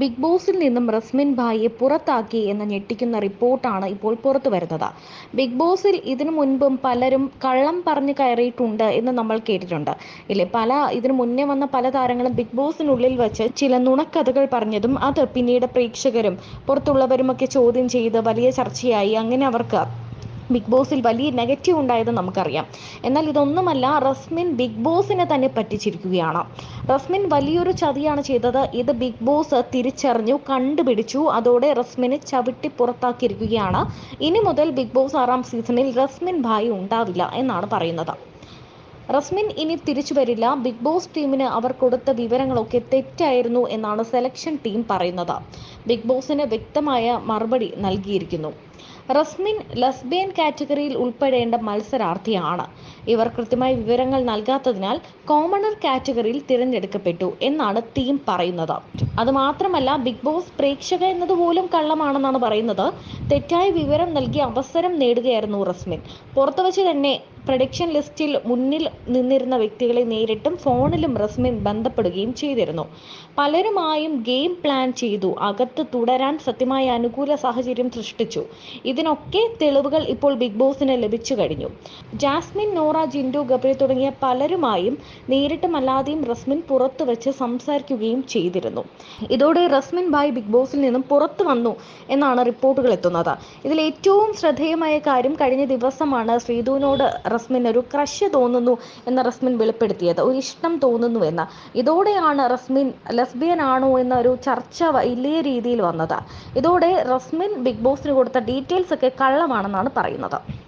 Big ബോസിൽ നിന്നും റസ്മിൻ ഭായിയെ പുറത്താക്കി എന്ന ഞെട്ടിക്കുന്ന റിപ്പോർട്ടാണ് ഇപ്പോൾ പുറത്തു വരുന്നത്. ബിഗ് ബോസിൽ ഇതിനു മുൻപും പലരും കള്ളം പറഞ്ഞു കയറിയിട്ടുണ്ട് എന്ന് നമ്മൾ കേട്ടിട്ടുണ്ട്. ഇല്ലേ പല ഇതിനു മുന്നേ വന്ന പല താരങ്ങളും ബിഗ് ബോസിനുള്ളിൽ വെച്ച് ചില നുണക്കഥകൾ പറഞ്ഞതും അത് പിന്നീട് പ്രേക്ഷകരും പുറത്തുള്ളവരുമൊക്കെ ചോദ്യം ചെയ്ത് വലിയ ചർച്ചയായി. അങ്ങനെ അവർക്ക് ബിഗ് ബോസിൽ വലിയ നെഗറ്റീവ് ഉണ്ടായത് നമുക്കറിയാം. എന്നാൽ ഇതൊന്നുമല്ല റസ്മിൻ ബിഗ് ബോസിനെ തന്നെ പറ്റിച്ചിരിക്കുകയാണ്. റസ്മിൻ വലിയൊരു ചതിയാണ് ചെയ്തത്. ഇത് ബിഗ് ബോസ് തിരിച്ചറിഞ്ഞു കണ്ടുപിടിച്ചു. അതോടെ റസ്മിനെ ചവിട്ടി പുറത്താക്കിയിരിക്കുകയാണ്. ഇനി മുതൽ ബിഗ് ബോസ് ആറാം സീസണിൽ റസ്മിൻ ഭായി ഉണ്ടാവില്ല എന്നാണ് പറയുന്നത്. റസ്മിൻ ഇനി തിരിച്ചു വരില്ല. ബിഗ് ബോസ് ടീമിന് അവർ കൊടുത്ത വിവരങ്ങളൊക്കെ തെറ്റായിരുന്നു എന്നാണ് സെലക്ഷൻ ടീം പറയുന്നത്. ബിഗ് ബോസിന് വ്യക്തമായ മറുപടി നൽകിയിരിക്കുന്നു. റസ്മിൻ ലസ്ബിയൻ കാറ്റഗറിയിൽ ഉൾപ്പെടേണ്ട മത്സരാർത്ഥിയാണ്. ഇവർ കൃത്യമായ വിവരങ്ങൾ നൽകാത്തതിനാൽ കോമണർ കാറ്റഗറിയിൽ തിരഞ്ഞെടുക്കപ്പെട്ടു എന്നാണ് ടീം പറയുന്നത്. അതുമാത്രമല്ല ബിഗ് ബോസ് പ്രേക്ഷക എന്നതുപോലും കള്ളമാണെന്നാണ് പറയുന്നത്. തെറ്റായ വിവരം നൽകി അവസരം നേടുകയായിരുന്നു റസ്മിൻ. പുറത്തുവച്ച് തന്നെ പ്രഡിക്ഷൻ ലിസ്റ്റിൽ മുന്നിൽ നിന്നിരുന്ന വ്യക്തികളെ നേരിട്ടും ഫോണിലും റസ്മിൻ ബന്ധപ്പെടുകയും ചെയ്തിരുന്നു. പലരുമായും ഗെയിം പ്ലാൻ ചെയ്തു. അകത്ത് തുടരാൻ സത്യമായ അനുകൂല സാഹചര്യം സൃഷ്ടിച്ചു. ഇതിനൊക്കെ തെളിവുകൾ ഇപ്പോൾ ബിഗ് ബോസിന് ലഭിച്ചു കഴിഞ്ഞു. ജാസ്മിൻ നോറ ജിൻഡു ഗബ്രി തുടങ്ങിയ പലരുമായും നേരിട്ടും അല്ലാതെയും റസ്മിൻ പുറത്തു വെച്ച് സംസാരിക്കുകയും ചെയ്തിരുന്നു. ഇതോടെ റസ്മിൻ ഭായ് ബിഗ് ബോസിൽ നിന്നും പുറത്തു വന്നു എന്നാണ് റിപ്പോർട്ടുകൾ എത്തുന്നത്. ഇതിൽ ഏറ്റവും ശ്രദ്ധേയമായ കാര്യം കഴിഞ്ഞ ദിവസമാണ് ശ്രീധുവിനോട് റസ്മിൻ ഒരു ക്രഷ് തോന്നുന്നു എന്ന് റസ്മിൻ വെളിപ്പെടുത്തിയത്. ഒരു ഇഷ്ടം തോന്നുന്നു എന്ന്. ഇതോടെയാണ് റസ്മിൻ ലെസ്ബിയൻ ആണോ എന്ന ഒരു ചർച്ച വലിയ രീതിയിൽ വന്നത്. ഇതോടെ റസ്മിൻ ബിഗ് ബോസിന് കൊടുത്ത ഡീറ്റെയിൽസ് ഒക്കെ കള്ളമാണെന്നാണ് പറയുന്നത്.